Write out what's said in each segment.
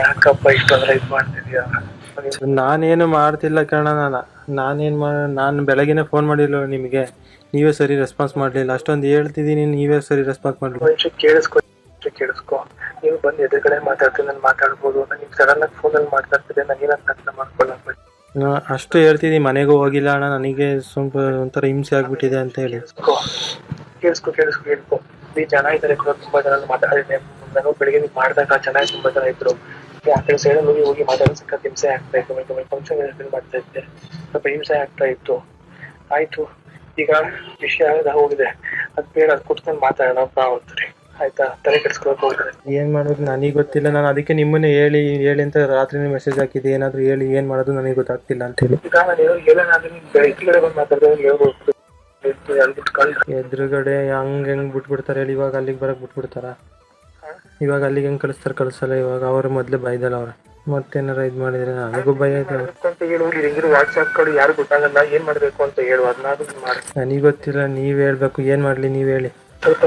ಯಾಕಪ್ಪ ಇಷ್ಟೊಂದ್ರೆ ಇದು ಮಾಡ್ತಿದ್ಯಾ? ನಾನೇನು ಮಾಡ್ತಿಲ್ಲ ಕಣ ನಾನು. ನಾನೇನ್ ನಾನು ಬೆಳಗ್ಗೆನೆ ಫೋನ್ ಮಾಡಿಲ್ಲ ನಿಮಗೆ. ನೀವೇ ಸರಿ ರೆಸ್ಪಾನ್ಸ್ ಮಾಡಲಿಲ್ಲ. ಅಷ್ಟೊಂದು ಹೇಳ್ತಿದ್ದೀನಿ ನೀವೇ ಸರಿ ರೆಸ್ಪಾನ್ಸ್ ಮಾಡಲಿಲ್ಲ. ಒಂಚೂರು ಕೇಳಿಸ್ಕೊ ಒಂಚೂರು ಕೇಳಿಸ್ಕೊ. ನೀವು ಬಂದು ಎದುರುಗಡೆ ಮಾತಾಡ್ತೀನಿ ನಾನು ಮಾತಾಡ್ಬೋದು. ನನಗೆ ಸಡನ್ ಆಗಿ ಫೋನಲ್ಲಿ ಮಾತಾಡ್ತಿದ್ದೆ ನಾನು ಏನಂತ ಅರ್ಥ ಮಾಡ್ಕೊಳ್ಳೋದು ಅಷ್ಟು ಹೇಳ್ತಿದ್ದೀನಿ ಮನೆಗೂ ಹೋಗಿಲ್ಲ ಅಣ್ಣ ನನಗೆ ಸ್ವಲ್ಪ ಒಂಥರ ಹಿಂಸೆ ಆಗ್ಬಿಟ್ಟಿದೆ ಅಂತ ಹೇಳಿ. ಕೇಳಿಸ್ಕೊ ಕೇಳಿಸ್ಕೊ ಕೇಳಿಸ್ಕೊ. ಈ ಜನ ಇದ್ದಾರೆ ಕೂಡ ತುಂಬಾ ಜನ ಮಾತಾಡಿದ್ದೆ. ನಾನು ಬೆಳಿಗ್ಗೆ ನೀವು ಮಾಡಿದಾಗ ಚೆನ್ನಾಗಿ ತುಂಬಾ ಜನ ಇದ್ರು. ಆ ಕಡೆ ಸೈಡಲ್ಲಿ ಹೋಗಿ ಹೋಗಿ ಮಾತಾಡೋ ಸಕ್ಕ ಹಿಂಸೆ ಆಗ್ತಾ ಇತ್ತು. ಫಂಕ್ಷನ್ ಅಟೆಂಡ್ ಮಾಡ್ತಾ ಇದ್ದೆ. ಸ್ವಲ್ಪ ಹಿಂಸೆ ಆಗ್ತಾ ಇತ್ತು. ಆಯ್ತು. ಈಗ ವಿಷಯ ಹೋಗಿದೆ. ಅದ್ ಬೇಡ ಅದ್ ಕುತ್ಕೊಂಡು ಮಾತಾಡೋಣ ಬಾ ಅಂತಾರೆ. ಆಯ್ತಾ? ತಲೆ ಕೆಡ್ಸ್ಕೊಳಕ್ ಹೋಗ್ತಾರೆ ಏನು ಮಾಡೋದು? ನನಗೆ ಗೊತ್ತಿಲ್ಲ. ನಾನು ಅದಕ್ಕೆ ನಿಮ್ಮನ್ನೇ ಹೇಳಿ ಹೇಳಿ ಅಂತ ರಾತ್ರಿನೇ ಮೆಸೇಜ್ ಹಾಕಿದ್ದೆ. ಏನಾದ್ರು ಹೇಳಿ ಏನ್ ಮಾಡೋದು ನನಗೆ ಗೊತ್ತಾಗ್ತಿಲ್ಲ ಅಂತೇಳಿ ಈಗ ನಾನು ಏನೋ ಹೇಳೋಣ ಅಂದ್ರೆ ನೀನ್ ಬೆಳಗ್ಗೆ ಕಡೆ ಬಂದು ಮಾತಾಡಿದ್ರೆ ಹೇಳ್ಬೋದು ಅಂದ್ಬಿಟ್ಟು ಕಂಡು ಎದುರುಗಡೆ ಹಂಗ್ ಹೆಂಗ್ ಬಿಟ್ಬಿಡ್ತಾರೆ ಹೇಳಿ. ಇವಾಗ ಅಲ್ಲಿಗೆ ಬರಕ್ ಬಿಟ್ಬಿಡ್ತಾರ? ಇವಾಗ ಅಲ್ಲಿಗೆ ಹೆಂಗೆ ಕಳಿಸ್ತಾರೆ ಕಳಿಸಲ್ಲ. ಇವಾಗ ಅವ್ರು ಮೊದಲೇ ಬೈದಲ್ಲ ಅವ್ರ. ಮತ್ತೇನಾರ ಇದು ಮಾಡಿದ್ರೆ ನನಗೂ ಭಯ ಇದೆ. ಅಂತ ಹೇಳು ಹೆಂಗಿರೋ ಕಡೆ ಯಾರು ಗೊತ್ತಾಗಲ್ಲ ಏನ್ ಮಾಡ್ಬೇಕು ಅಂತ ಹೇಳು ಅದನ್ನಾದ್ರೂ ಮಾಡಿ. ನನಗೆ ಗೊತ್ತಿಲ್ಲ ನೀವ್ ಹೇಳ್ಬೇಕು ಏನು ಮಾಡಲಿ ನೀವ್ ಹೇಳಿ. ಸ್ವಲ್ಪ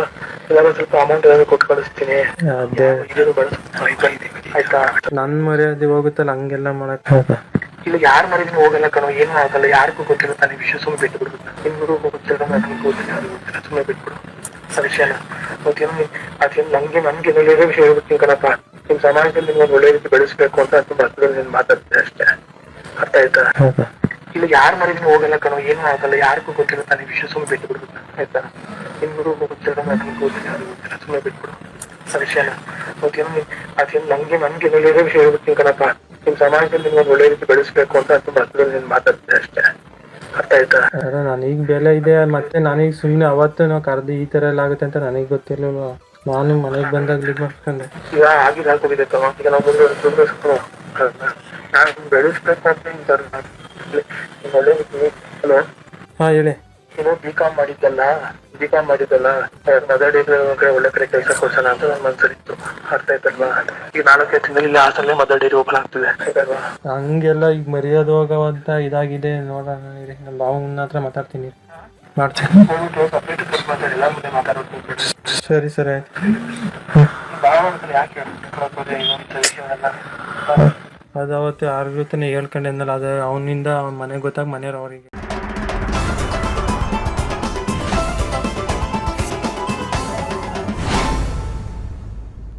ಸ್ವಲ್ಪ ಅಮೌಂಟ್ ಏನಾದ್ರು ಕೊಟ್ಟು ಕಳಿಸ್ತೀನಿ. ಅದೇ. ಇದನ್ನು ಬಳಸ್ತೀನಿ ಆಯ್ತಾ? ನನ್ನ ಮರ್ಯಾದೆ ಹೋಗುತ್ತಲ್ಲ ಹಂಗೆಲ್ಲ ಮಾಡಕ್. ಇಲ್ಲ ಯಾರ ಮರ್ಯಾದೆ ಹೋಗಲ್ಲ ಕಣೋ ಏನ್ ಆಗಲ್ಲ. ಯಾರಿಗೂ ಗೊತ್ತಿಲ್ಲ ತಾನೇ ವಿಷಯ ಸುಮ್ಮನೆ ಬಿಟ್ಬಿಡು. ನಿಮ್ಗೂ ಗೊತ್ತಿಲ್ಲ ನನಗೆ ಗೊತ್ತಿಲ್ಲ ಸುಮ್ಮನೆ ಬಿಟ್ಬಿಡು. ಆ ವಿಷಯನ ಮತ್ತೇನು ನೀನ್- ಅದೇನು ನಂಗೆ ನನ್ಗೆ ಒಳ್ಳೆಯ ವಿಷಯ ಹೇಳ್ಬಿಡ್ತೀನಿ ಕಣಪ್ಪ. ನಿಮ್ ಸಮಾಜದಲ್ಲಿ ನಿಮ್ಗೆ ಒಳ್ಳೆ ರೀತಿ ಬೆಳೆಸ್ಬೇಕು ಅಂತ ತುಂಬಾ ಹತ್ರದಲ್ಲಿ ನೀನು ಮಾತಾಡ್ತೀನಿ ಅಷ್ಟೇ. ಅರ್ಥ ಆಯ್ತಾ? ಇಲ್ಲಿ ಯಾರ ಮರಿದಿನ ಹೋಗಲ್ಲ ಕಣೋ ಏನು ಆಗಲ್ಲ ಯಾರಿಗೂ ಗೊತ್ತಿಲ್ಲ ತಾನೇ ವಿಷಯ ಸುಮ್ಮನೆ ಬಿಟ್ಬಿಡು ಆಯ್ತಾ? ನಿಮ್ಗೂ ಗೊತ್ತಿಲ್ಲ ನನಗೆ ಗೊತ್ತಿಲ್ಲ ಅದು ಗೊತ್ತಿಲ್ಲ ಸುಮ್ಮನೆ ಬಿಟ್ಬಿಡು. ಆ ವಿಷಯನ ಮತ್ತೇನು ನೀನ್- ಅದೇನು ನಂಗೆ ನನ್ಗೆ ಒಳ್ಳೆಯ ವಿಷಯ ಹೇಳ್ಬಿಡ್ತೀನಿ ಕಣಪ್ಪ. ನಿಮ್ ಸಮಾಜದಲ್ಲಿ ನಿಮ್ಗೆ ಒಳ್ಳೆ ರೀತಿ ಬೆಳೆಸ್ಬೇಕು ಅಂತ ತುಂಬಾ ಹತ್ರದಲ್ಲಿ ನೀನು ಮಾತಾಡ್ತೀನಿ ಅಷ್ಟೇ. ಅರ್ಥ ಆಯ್ತಾ? ನನಗೆ ಬೆಲೆ ಇದೆ ಮತ್ತೆ ನನಗೆ ಸುಮ್ಮನೆ ಅವತ್ತು ನಾವು ಕರೆದು ಈ ಥರ ಎಲ್ಲ ಆಗುತ್ತೆ ಅಂತ ನನಗೆ ಗೊತ್ತಿರಲಿಲ್ಲ ನಾನು ಮನೆಗೆ ಬಂದಾಗ ಲೀಡ್ ಮಾಡ್ಕೊಂಡೆ ಈಗ ಆಗಿದೆ ಆಗೋಗಿದೆ ಈಗ ನಾವು ಮುಂದೆ ದುಡ್ಡು ನಾನು ಬೆಳೆಸ್ಬೇಕು ಅಂತ ಹಲೋ? ಹಾಂ ಹೇಳಿ. ನೀನು ಬಿ ಕಾಮ್ ಮಾಡಿದ್ದಲ್ಲ ಬಿ ಕಾಮ್ ಮಾಡಿದ್ದಲ್ಲ ಮದರ್ ಡೇ ಕಡೆ ಒಳ್ಳೆ ಕಡೆ ಕೆಲಸ ಕೊಡ್ಸೋಣ ಅಂತ ನನ್ನ ಮನ್ಸಲ್ಲಿತ್ತು ಅರ್ಥ ಆಯ್ತಲ್ವಾ? ಈಗ ನಾಲ್ಕೈದು ತಿಂಗಳು ಇಲ್ಲಿ ಹಾಸಲ್ಲೇ ಮದರ್ ಡೇರಿ ಓಪನ್ ಆಗ್ತದೆ. ಆಯ್ತಲ್ವಾ? ಹಂಗೆಲ್ಲ ಈಗ ಮರ್ಯಾದೆ ಹೋಗೋವಂತ ಇದಾಗಿದೆ. ನೋಡೋಣ ಇರಿ. ನಮ್ಮ ಭಾವನ ಹತ್ರ ಮಾತಾಡ್ತೀನಿ. ಮಾಡ್ತೀನಿ. ಸರಿ ಸರಿ ಆಯ್ತು. ಅದು ಅವತ್ತು ಯಾರ ಜೊತೆ ಹೇಳ್ಕೊಂಡೆಂದಲ್ಲ ಅದು ಅವನಿಂದ ಮನೆಗೆ ಗೊತ್ತಾಗ ಮನೆಯವ್ರು ಅವರಿಗೆ.